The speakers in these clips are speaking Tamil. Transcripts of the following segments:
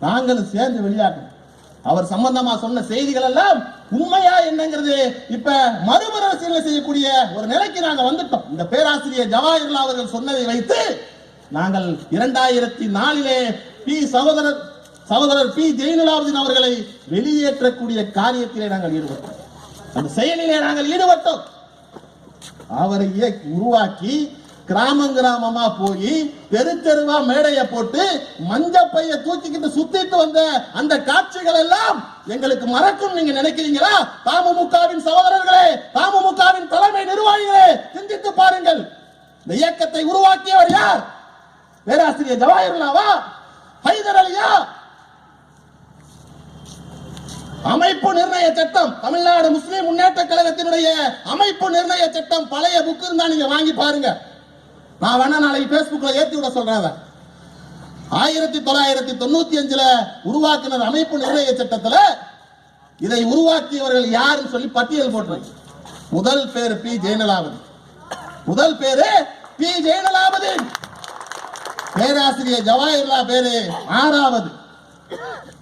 நாங்களும் சேர்ந்து வெளியாட்டோம் அவர் சம்பந்தமா சொன்ன செய்திகள் எல்லாம் உண்மையா என்னங்கிறது இப்ப மறுபரிசீலனை செய்யக்கூடிய ஒரு நிலைக்கு நாங்க வந்துட்டோம். இந்த பேராசிரியர் ஜவாஹர்லால் அவர்கள் சொன்னதை வைத்து நாங்கள் இரண்டாயிரத்தி நாலிலே பி சகோதரர் சகோதரர் பி ஜெயினுலாவுதீன் அவர்களை வெளியேற்றக்கூடிய காரியத்திலே நாங்கள் ஈடுபட்டோம். அந்த செயலிலே நாங்கள் ஈடுபட்டோம். அவரை உருவாக்கி கிராமம் கிராமமா போய் தெரு தெருவா மேடைய போட்டு மஞ்ச பைய தூக்கிக்கிட்டு சுத்திட்டு வந்த அந்த காட்சிகள் எல்லாம் எங்களுக்கு மறக்கும். நீங்க நினைக்கிறீங்களா? தாமுமுகவின் சகோதரர்களே தாமுமுகவின் தலைமை நிர்வாகிகளே சிந்தித்து பாருங்கள். இந்த இயக்கத்தை உருவாக்கியவர் யார்? பேராசிரியர் ஜவாஹர்லாவா ஹைதர் அலியா. அமைப்பு நிர்ணய சட்டம் தமிழ்நாடு முஸ்லிம் முன்னேற்ற கழகத்தினுடைய அமைப்பு நிர்ணய சட்டம் பழைய புக்கு இருந்தா நீங்க வாங்கி பாருங்க. நான் வேணா நாளைக்கு பேஸ்புக்ல ஏத்தி விட சொல்றேன் ஆயிரத்தி தொள்ளாயிரத்தி தொண்ணூத்தி அஞ்சுல உருவாக்கினர் அமைப்பு நிர்ணய சட்டத்துல இதை உருவாக்கியவர்கள் யாருன்னு சொல்லி பட்டியல் போட்டு முதல் பேர் பி ஜெயலலாபதி முதல் பேரு பி ஜெயலலாபதி பேராசிரியர் ஜவாஹர்லா பேரு ஆறாவது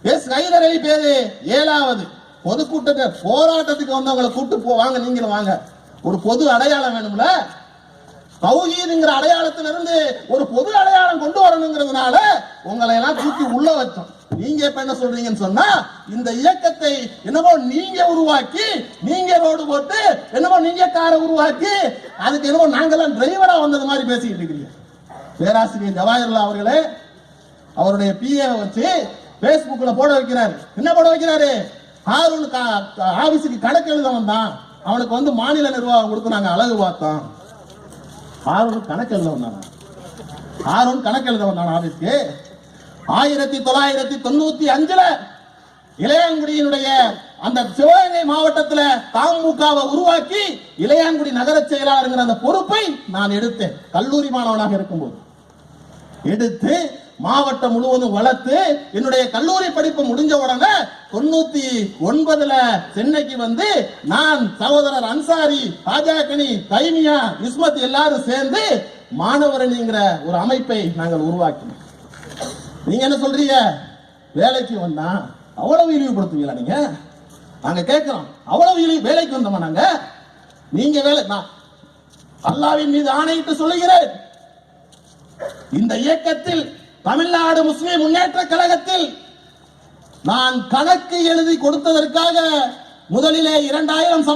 எஸ் ஹைதர் அலி பேரு ஏழாவது. பொதுக்கூட்டத்தை போராட்டத்துக்கு வந்தவங்களை கூட்டு போவாங்க நீங்களும் வாங்க. ஒரு பொது அடையாளம் வேணும்ல? தௌஹீதுங்கிற அடையாளத்திலிருந்து ஒரு பொது அடையாளம் கொண்டு வரணுங்கிறதுனால உங்களை எல்லாம் தூக்கி உள்ள வச்சோம் நீங்க இப்ப என்ன சொல்றீங்கன்னு சொன்னா இந்த இயக்கத்தை என்னமோ நீங்க உருவாக்கி நீங்க ரோடு போட்டு என்னமோ நீங்க காரை உருவாக்கி அதுக்கு என்னமோ நாங்கெல்லாம் டிரைவரா வந்தது மாதிரி பேசிக்கிட்டு இருக்கிறீங்க. பேராசிரியர் ஜவாஹர்லா அவர்களே அவருடைய பிஏ வச்சு பேஸ்புக்ல போட வைக்கிறாரு. என்ன போட வைக்கிறாரு? ஹாரூன் கா- ஆபீஸுக்கு கணக்கு எழுத வந்தான் அவனுக்கு வந்து மாநில நிர்வாகம் கொடுத்து நாங்க அழகு பார்த்தோம். ஹாரூன் கணக்கு எழுத வந்தானா ஹாரூன் கணக்கு எழுத வந்தான் அதுக்கு ஆயிரத்தி தொள்ளாயிரத்தி தொண்ணூத்தி அஞ்சுல இளையாங்குடியினுடைய அந்த சிவகங்கை மாவட்டத்தில் தாமுகாவை உருவாக்கி இளையாங்குடி நகர செயலாளருங்கிற அந்த பொறுப்பை நான் எடுத்தேன். கல்லூரி மாணவனாக இருக்கும்போது. எடுத்து மாவட்டம் முழுவதும் வளர்த்து என்னுடைய கல்லூரி படிப்பு முடிஞ்ச உடனே தொண்ணூத்தி ஒன்பதுல சென்னைக்கு வந்து நான் சகோதரர் அன்சாரி பாஜகனி தைமியா இஸ்மத் எல்லாரும் சேர்ந்து மாணவரணிங்கிற ஒரு அமைப்பை நாங்கள் உருவாக்கினோம். நீங்க என்ன சொல்றீங்க? வேலைக்கு வந்தா அவ்வளவு இழிவுபடுத்துவீங்களா நீங்க? நாங்க கேட்கிறோம். அவ்வளவு இழிவு வேலைக்கு வந்தோமா நாங்க? நீங்க வேலை நான் அல்லாவின் மீது ஆணையிட்டு சொல்லுகிறேன். இந்த இயக்கத்தில் தமிழ்நாடு முஸ்லிம் முன்னேற்ற கழகத்தில் நான் கணக்கு எழுதி கொடுத்ததற்காக முதலிலே இரண்டாயிரம் சம்பளம்